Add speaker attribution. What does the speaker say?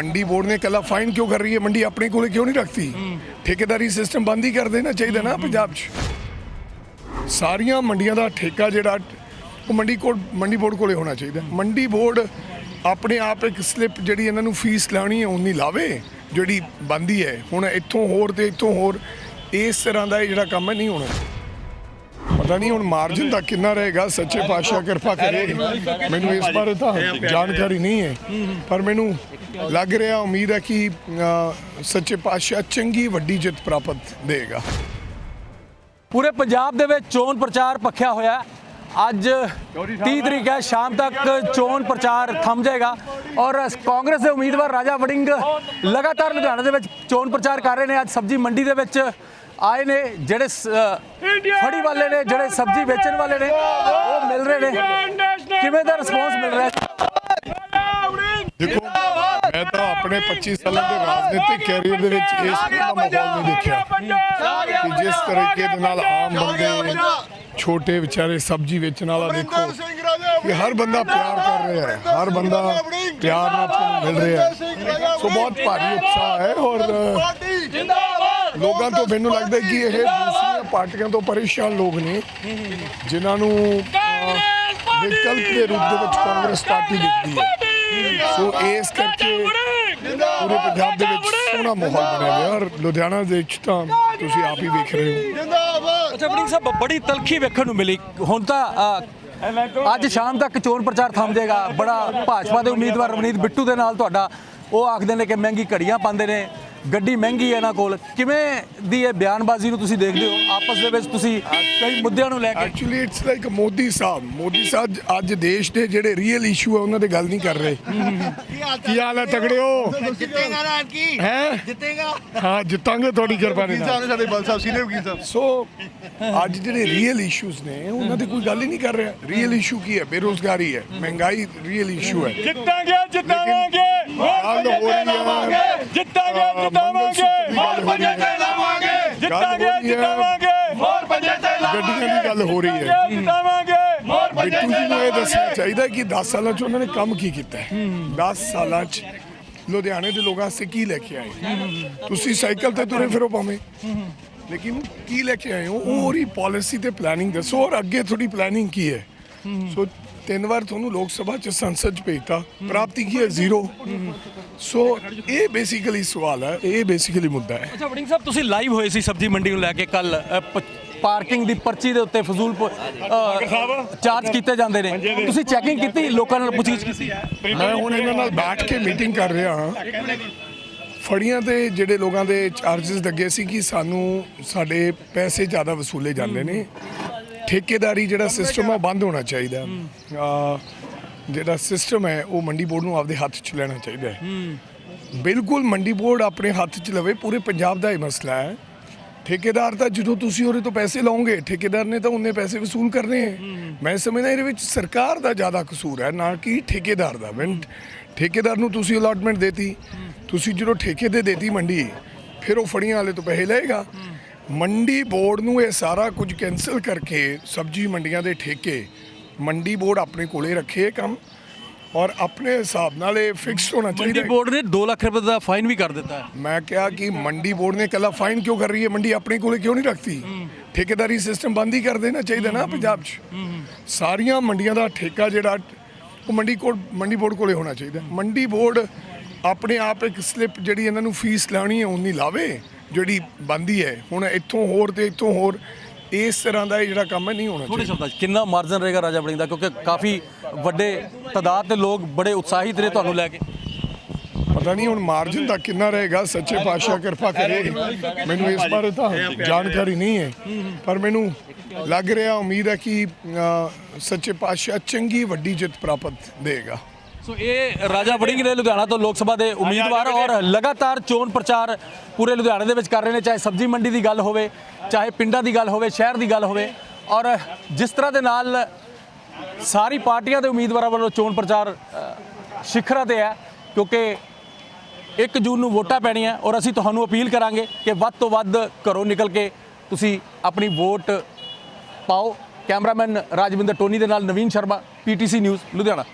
Speaker 1: ਮੰਡੀ ਬੋਰਡ ਨੇ ਕੱਲਾ ਫਾਈਨ ਕਿਉਂ ਕਰ ਰਹੀ ਹੈ? ਮੰਡੀ ਆਪਣੇ ਕੋਲੇ ਕਿਉਂ ਨਹੀਂ ਰੱਖਦੀ? ਠੇਕੇਦਾਰੀ ਸਿਸਟਮ ਬੰਦ ਹੀ ਕਰ ਦੇਣਾ ਚਾਹੀਦਾ ਨਾ ਪੰਜਾਬ 'ਚ। ਸਾਰੀਆਂ ਮੰਡੀਆਂ ਦਾ ਠੇਕਾ ਜਿਹੜਾ, ਉਹ ਮੰਡੀ ਕੋਲ, ਮੰਡੀ ਬੋਰਡ ਕੋਲੇ ਹੋਣਾ ਚਾਹੀਦਾ। ਮੰਡੀ ਬੋਰਡ ਆਪਣੇ ਆਪ ਇੱਕ ਸਲਿੱਪ ਜਿਹੜੀ ਇਹਨਾਂ ਨੂੰ ਫੀਸ ਲਾਣੀ ਹੈ ਉਨੀ ਲਾਵੇ, ਜਿਹੜੀ ਬੰਦੀ ਹੈ। ਹੁਣ ਇੱਥੋਂ ਹੋਰ ਤੇ ਇੱਥੋਂ ਹੋਰ, ਇਸ ਤਰ੍ਹਾਂ ਦਾ ਇਹ ਜਿਹੜਾ ਕੰਮ ਹੈ, ਨਹੀਂ ਹੋਣਾ। ਪਤਾ ਨਹੀਂ ਹੁਣ ਮਾਰਜਨ ਦਾ ਕਿੰਨਾ ਰਹੇਗਾ ਸੱਚੇ ਪਾਤਸ਼ਾਹ ਕਿਰਪਾ ਕਰੇ। ਮੈਨੂੰ ਇਸ ਬਾਰੇ ਤਾਂ ਜਾਣਕਾਰੀ ਨਹੀਂ ਹੈ। ਪਰ ਮੈਨੂੰ ਲੱਗ ਰਿਹਾ ਉਮੀਦ ਹੈ ਕਿ ਸੱਚੇ ਪਾਤਸ਼ਾਹ ਚੰਗੀ ਵੱਡੀ ਜਿੱਤ ਪ੍ਰਾਪਤ ਦੇਗਾ।
Speaker 2: ਪੂਰੇ ਪੰਜਾਬ ਦੇ ਵਿੱਚ ਚੋਣ ਪ੍ਰਚਾਰ ਪੱਖਿਆ ਹੋਇਆ ਹੈ। ਅੱਜ 30 ਤਰੀਕ ਹੈ ਸ਼ਾਮ ਤੱਕ ਚੋਣ ਪ੍ਰਚਾਰ ਥੰਮ ਜਾਏਗਾ। ਔਰ ਕਾਂਗਰਸ ਦੇ ਉਮੀਦਵਾਰ ਰਾਜਾ ਵੜਿੰਗ ਲਗਾਤਾਰ ਲੁਧਿਆਣਾ ਦੇ ਵਿੱਚ ਚੋਣ ਪ੍ਰਚਾਰ ਕਰ ਰਹੇ ਨੇ। ਅੱਜ ਸਬਜ਼ੀ ਮੰਡੀ ਦੇ ਵਿੱਚ ਆਏ ਨੇ ਜਿਹੜੇ ਫੜੀ ਵਾਲੇ ਨੇ ਜਿਹੜੇ ਸਬਜ਼ੀ ਵੇਚਣ ਵਾਲੇ ਨੇ ਉਹ ਮਿਲ ਰਹੇ ਨੇ। ਕਿਵੇਂ ਦਾ ਰਿਸਪੌਂਸ ਮਿਲ ਰਿਹਾ? ਹੈ
Speaker 1: ਦੇਖੋ ਮੈਂ ਤਾਂ ਆਪਣੇ 25 ਸਾਲਾਂ ਦੇ ਰਾਜਨੀਤਿਕ ਕੈਰੀਅਰ ਦੇ ਵਿੱਚ ਇਸ ਤਰ੍ਹਾਂ ਦਾ ਮਾਹੌਲ ਨਹੀਂ ਦੇਖਿਆ। ਕਿ ਜਿਸ ਤਰੀਕੇ ਦੇ ਨਾਲ ਆਮ ਬੰਦੇ ਛੋਟੇ ਵਿਚਾਰੇ ਸਬਜ਼ੀ ਵੇਚਣ ਵਾਲਾ ਦੇਖੋ ਕਿ ਹਰ ਬੰਦਾ ਪਿਆਰ ਕਰ ਰਿਹਾ ਹੈ ਹਰ ਬੰਦਾ ਪਿਆਰ ਨਾਲ ਮਿਲ ਰਿਹਾ ਹੈ। ਸੋ ਬਹੁਤ ਭਾਰੀ ਉਤਸ਼ਾਹ ਹੈ ਔਰ ਅ, ਲੋਕਾਂ ਤੋਂ ਮੈਨੂੰ ਲੱਗਦਾ ਹੈ ਕਿ ਇਹ ਦੂਸਰੀਆਂ ਪਾਰਟੀਆਂ ਤੋਂ ਪਰੇਸ਼ਾਨ ਲੋਕ ਨੇ ਜਿਨ੍ਹਾਂ ਨੂੰ ਵਿਕਲਪ ਦੇ ਰੂਪ ਦੇ ਵਿੱਚ ਕਾਂਗਰਸ ਪਾਰਟੀ ਦਿਖਦੀ ਹੈ। ਸੋ ਇਸ ਕਰਕੇ ਪੂਰੇ ਪੰਜਾਬ ਦੇ ਵਿੱਚ ਸੋਹਣਾ ਮਾਹੌਲ ਬਣਿਆ ਹੋਇਆ ਔਰ ਲੁਧਿਆਣਾ ਦੇ ਵਿੱਚ ਤਾਂ ਤੁਸੀਂ ਆਪ ਹੀ ਵੇਖ ਰਹੇ ਹੋ।
Speaker 2: ਅੱਛਾ ਵੜਿੰਗ ਸਾਹਿਬ ਬੜੀ ਤਲਖੀ ਵੇਖਣ ਨੂੰ ਮਿਲੀ। ਹੁਣ ਤਾਂ ਅੱਜ ਸ਼ਾਮ ਤੱਕ ਚੋਣ ਪ੍ਰਚਾਰ ਥੰਮ ਜਾਏਗਾ। ਬੜਾ ਭਾਜਪਾ ਦੇ ਉਮੀਦਵਾਰ ਰਵਨੀਤ ਬਿੱਟੂ ਦੇ ਨਾਲ ਤੁਹਾਡਾ। ਉਹ ਆਖਦੇ ਨੇ ਕਿ ਮਹਿੰਗੀ ਘੜੀਆਂ ਪਾਉਂਦੇ ਨੇ। ਗੱਡੀ ਮਹਿੰਗੀ ਹੈ ਇਹਨਾਂ ਕੋਲ। ਕਿਵੇਂ ਦੀ ਇਹ ਬਿਆਨਬਾਜ਼ੀ ਨੂੰ ਤੁਸੀਂ ਦੇਖਦੇ ਹੋ? ਆਪਸ ਦੇ ਵਿੱਚ ਤੁਸੀਂ ਕਈ ਮੁੱਦਿਆਂ ਨੂੰ ਲੈ ਕੇ
Speaker 1: actually it's like Modi sahib. Modi sahib ਅੱਜ ਦੇਸ਼ ਦੇ ਜਿਹੜੇ ਰੀਅਲ ਇਸ਼ੂ ਹੈ ਉਹਨਾਂ ਤੇ ਗੱਲ ਨਹੀਂ ਕਰ ਰਹੇ। ਕੀ ਹਾਲ ਹੈ? ਤਗੜਿਓ
Speaker 3: ਜਿੱਤੇਗਾ ਨਾ ਕੀ
Speaker 1: ਹੈ?
Speaker 3: ਜਿੱਤੇਗਾ।
Speaker 1: ਹਾਂ ਜਿੱਤਾਂਗੇ ਤੁਹਾਡੀ ਕਿਰਪਾ ਦੇ ਨਾਲ।
Speaker 3: ਸਾਡੇ ਬਲ ਸਾਹਿਬ ਸੀਨੀਅਰ ਵਕੀਲ ਸਾਹਿਬ।
Speaker 1: ਸੋ ਅੱਜ ਜਿਹੜੇ ਰੀਅਲ ਇਸ਼ੂਜ਼ ਨੇ ਉਹਨਾਂ ਤੇ ਕੋਈ ਗੱਲ ਹੀ ਨਹੀਂ ਕਰ ਰਿਹਾ। ਰੀਅਲ ਇਸ਼ੂ ਕੀ ਹੈ? ਬੇਰੋਜ਼ਗਾਰੀ ਹੈ। ਮਹਿੰਗਾਈ ਰੀਅਲ ਇਸ਼ੂ ਹੈ।
Speaker 4: ਜਿੱਤਾਂਗੇ
Speaker 1: ਹੈ
Speaker 4: ਜਿੱਤਾਂਗੇ ਜਿੱਤਾਵਾਂਗੇ
Speaker 1: ਪੰਜੇ ਤੇ
Speaker 4: ਲਾਵਾਂਗੇ ਜਿੱਤਾਂਗੇ ਜਿੱਤਾਵਾਂਗੇ ਹੋਰ ਪੰਜੇ ਤੇ
Speaker 1: ਗੱਡੀਆਂ ਦੀ ਗੱਲ ਹੋ ਰਹੀ ਹੈ।
Speaker 4: ਜਿੱਤਾਵਾਂਗੇ ਹੋਰ
Speaker 1: ਬਿੱਟੂ ਜੀ ਨੂੰ ਇਹ ਦੱਸਣਾ ਚਾਹੀਦਾ ਕਿ 10 ਸਾਲਾਂ 'ਚ ਉਹਨਾਂ ਨੇ ਕੰਮ ਕੀ ਕੀਤਾ ਹੈ? 10 ਸਾਲਾਂ 'ਚ ਲੁਧਿਆਣੇ ਦੇ ਲੋਕਾਂ ਵਾਸਤੇ ਕੀ ਲੈ ਕੇ ਆਏ? ਤੁਸੀਂ ਸਾਈਕਲ ਤੇ ਤੁਰੇ ਫਿਰੋ ਭਾਵੇਂ। ਲੇਕਿਨ ਕੀ ਲੈ ਕੇ ਆਏ ਹੋ? ਉਹ ਉਹਦੀ ਪਾਲਿਸੀ ਤੇ ਪਲੈਨਿੰਗ ਦੱਸੋ ਔਰ ਅੱਗੇ ਤੁਹਾਡੀ ਪਲੈਨਿੰਗ ਕੀ ਹੈ? ਸੋ ਤਿੰਨ ਵਾਰ ਤੁਹਾਨੂੰ ਲੋਕ ਸਭਾ ਚ ਸੰਸਦ ਚ ਭੇਜਤਾ। ਪ੍ਰਾਪਤੀ ਕੀ ਹੈ? ਜ਼ੀਰੋ। ਸੋ ਇਹ ਬੇਸਿਕਲੀ ਸਵਾਲ ਹੈ ਇਹ ਬੇਸਿਕਲੀ ਮੁੱਦਾ ਹੈ।
Speaker 2: ਅੱਛਾ ਵੜਿੰਗ ਸਾਹਿਬ ਤੁਸੀਂ ਲਾਈਵ ਹੋਏ ਸੀ ਸਬਜ਼ੀ ਮੰਡੀ ਨੂੰ ਲੈ ਕੇ ਕੱਲ ਪਾਰਕਿੰਗ ਦੀ ਪਰਚੀ ਦੇ ਉੱਤੇ ਫਜ਼ੂਲ ਚਾਰਜ ਕੀਤੇ ਜਾਂਦੇ ਨੇ। ਤੁਸੀਂ ਚੈਕਿੰਗ ਕੀਤੀ ਲੋਕਾਂ ਨਾਲ ਪੁੱਛਗਿੱਛ ਕੀਤੀ?
Speaker 1: ਮੈਂ ਹੁਣ ਇਹਨਾਂ ਨਾਲ ਬੈਠ ਕੇ ਮੀਟਿੰਗ ਕਰ ਰਿਹਾ ਹਾਂ। ਫੜੀਆਂ ਤੇ ਜਿਹੜੇ ਲੋਕਾਂ ਦੇ ਚਾਰजेस ਲੱਗੇ ਸੀ ਕਿ ਸਾਨੂੰ ਸਾਡੇ ਪੈਸੇ ਜ਼ਿਆਦਾ ਵਸੂਲੇ ਜਾਂਦੇ ਨੇ। ਠੇਕੇਦਾਰੀ ਜਿਹੜਾ ਸਿਸਟਮ ਆ ਬੰਦ ਹੋਣਾ ਚਾਹੀਦਾ। ਜਿਹੜਾ ਸਿਸਟਮ ਹੈ ਉਹ ਮੰਡੀ ਬੋਰਡ ਨੂੰ ਆਪਦੇ ਹੱਥ 'ਚ ਲੈਣਾ ਚਾਹੀਦਾ ਹੈ। ਬਿਲਕੁਲ ਮੰਡੀ ਬੋਰਡ ਆਪਣੇ ਹੱਥ 'ਚ ਲਵੇ ਪੂਰੇ ਪੰਜਾਬ ਦਾ ਇਹ ਮਸਲਾ ਹੈ। ਠੇਕੇਦਾਰ ਤਾਂ ਜਦੋਂ ਤੁਸੀਂ ਉਹਦੇ ਤੋਂ ਪੈਸੇ ਲਾਓਗੇ ਠੇਕੇਦਾਰ ਨੇ ਤਾਂ ਉਹਨੇ ਪੈਸੇ ਵਸੂਲ ਕਰਨੇ ਹੈ। ਮੈਂ ਸਮਝਦਾ ਇਹਦੇ ਵਿੱਚ ਸਰਕਾਰ ਦਾ ਜ਼ਿਆਦਾ ਕਸੂਰ ਹੈ ਨਾ ਕਿ ਠੇਕੇਦਾਰ ਦਾ। ਮੈਂ ਠੇਕੇਦਾਰ ਨੂੰ ਤੁਸੀਂ ਅਲਾਟਮੈਂਟ ਦੇਤੀ ਤੁਸੀਂ ਜਦੋਂ ਠੇਕੇ ਤੇ ਦੇਤੀ ਮੰਡੀ ਫਿਰ ਉਹ ਫੜੀਆਂ ਵਾਲੇ ਤੋਂ ਪੈਸੇ ਲਏਗਾ। ਮੰਡੀ ਬੋਰਡ ਨੂੰ ਇਹ ਸਾਰਾ ਕੁਝ ਕੈਨਸਲ ਕਰਕੇ ਸਬਜ਼ੀ ਮੰਡੀਆਂ ਦੇ ਠੇਕੇ ਮੰਡੀ ਬੋਰਡ ਆਪਣੇ ਕੋਲੇ ਰੱਖੇ ਇਹ ਕੰਮ ਔਰ ਆਪਣੇ ਹਿਸਾਬ ਨਾਲ ਇਹ ਫਿਕਸ ਹੋਣਾ ਚਾਹੀਦਾ
Speaker 2: ਮੰਡੀ
Speaker 1: ਹੈ।
Speaker 2: ਬੋਰਡ ਨੇ 2 ਲੱਖ ਰੁਪਏ ਦਾ ਫਾਈਨ ਵੀ ਕਰ ਦਿੱਤਾ ਹੈ।
Speaker 1: ਮੈਂ ਕਿਹਾ ਕਿ ਮੰਡੀ ਬੋਰਡ ਨੇ ਕੱਲਾ ਫਾਈਨ ਕਿਉਂ ਕਰ ਰਹੀ ਹੈ? ਮੰਡੀ ਆਪਣੇ ਕੋਲੇ ਕਿਉਂ ਨਹੀਂ ਰੱਖਤੀ ਠੇਕੇਦਾਰੀ ਸਿਸਟਮ ਬੰਦ ਹੀ ਕਰ ਦੇਣਾ ਚਾਹੀਦਾ ਨਾ ਪੰਜਾਬ 'ਚ। ਸਾਰੀਆਂ ਮੰਡੀਆਂ ਦਾ ਠੇਕਾ ਜਿਹੜਾ ਉਹ ਮੰਡੀ ਕੋਲ ਮੰਡੀ ਬੋਰਡ ਕੋਲੇ ਹੋਣਾ ਚਾਹੀਦਾ। ਮੰਡੀ ਬੋਰਡ ਆਪਣੇ ਆਪ ਇੱਕ ਸਲਿੱਪ ਜਿਹੜੀ ਇਹਨਾਂ ਨੂੰ ਫੀਸ ਲਾਣੀ ਹੈ ਉਨੀ ਲਾਵੇ ਜਿਹੜੀ ਬੰਦੀ ਹੈ। ਹੁਣ ਇੱਥੋਂ ਹੋਰ ਤੇ ਇੱਥੋਂ ਹੋਰ ਇਸ ਤਰ੍ਹਾਂ ਦਾ ਇਹ ਜਿਹੜਾ ਕੰਮ ਹੈ ਨਹੀਂ ਹੋਣਾ
Speaker 2: ਥੋੜੇ
Speaker 1: ਚਾਹੀਦਾ।
Speaker 2: ਸ਼ਬਦਾਂ 'ਚ ਕਿੰਨਾ ਮਾਰਜਨ ਰਹੇਗਾ ਰਾਜਾ ਵੜਿੰਗ ਦਾ? ਕਿਉਂਕਿ ਕਾਫੀ ਵੱਡੇ ਤਾਦਾਦ ਦੇ ਲੋਕ ਬੜੇ ਉਤਸ਼ਾਹਿਤ ਨੇ ਤੁਹਾਨੂੰ ਲੈ ਕੇ।
Speaker 1: ਪਤਾ ਨਹੀਂ ਹੁਣ ਮਾਰਜਨ ਦਾ ਕਿੰਨਾ ਰਹੇਗਾ ਸੱਚੇ ਪਾਤਸ਼ਾਹ ਕਿਰਪਾ ਕਰੇ। ਮੈਨੂੰ ਇਸ ਬਾਰੇ ਤਾਂ ਜਾਣਕਾਰੀ ਨਹੀਂ ਹੈ। ਪਰ ਮੈਨੂੰ ਲੱਗ ਰਿਹਾ ਉਮੀਦ ਹੈ ਕਿ ਅ, ਸੱਚੇ ਪਾਤਸ਼ਾਹ ਚੰਗੀ ਵੱਡੀ ਜਿੱਤ ਪ੍ਰਾਪਤ ਦੇਗਾ।
Speaker 2: ਸੋ ਇਹ ਰਾਜਾ ਵੜਿੰਗ ਨੇ ਲੁਧਿਆਣਾ ਤੋਂ ਲੋਕ ਸਭਾ ਦੇ ਉਮੀਦਵਾਰ ਔਰ ਲਗਾਤਾਰ ਚੋਣ ਪ੍ਰਚਾਰ ਪੂਰੇ ਲੁਧਿਆਣੇ ਦੇ ਵਿੱਚ ਕਰ ਰਹੇ ਨੇ ਚਾਹੇ ਸਬਜ਼ੀ ਮੰਡੀ ਦੀ ਗੱਲ ਹੋਵੇ ਚਾਹੇ ਪਿੰਡਾਂ ਦੀ ਗੱਲ ਹੋਵੇ ਸ਼ਹਿਰ ਦੀ ਗੱਲ ਹੋਵੇ। ਔਰ ਜਿਸ ਤਰ੍ਹਾਂ ਦੇ ਨਾਲ ਸਾਰੀ ਪਾਰਟੀਆਂ ਦੇ ਉਮੀਦਵਾਰਾਂ ਵੱਲੋਂ ਚੋਣ ਪ੍ਰਚਾਰ ਸਿਖਰਾਂ ਤੇ ਹੈ ਕਿਉਂਕਿ 1 ਜੂਨ ਨੂੰ ਵੋਟਾਂ ਪੈਣੀਆਂ ਔਰ ਅਸੀਂ ਤੁਹਾਨੂੰ ਅਪੀਲ ਕਰਾਂਗੇ ਕਿ ਵੱਧ ਤੋਂ ਵੱਧ ਘਰੋਂ ਨਿਕਲ ਕੇ ਤੁਸੀਂ ਆਪਣੀ ਵੋਟ ਪਾਓ। ਕੈਮਰਾਮੈਨ ਰਾਜਵਿੰਦਰ ਟੋਨੀ ਦੇ ਨਾਲ ਨਵੀਨ ਸ਼ਰਮਾ ਪੀਟੀਸੀ ਨਿਊਜ਼ ਲੁਧਿਆਣਾ।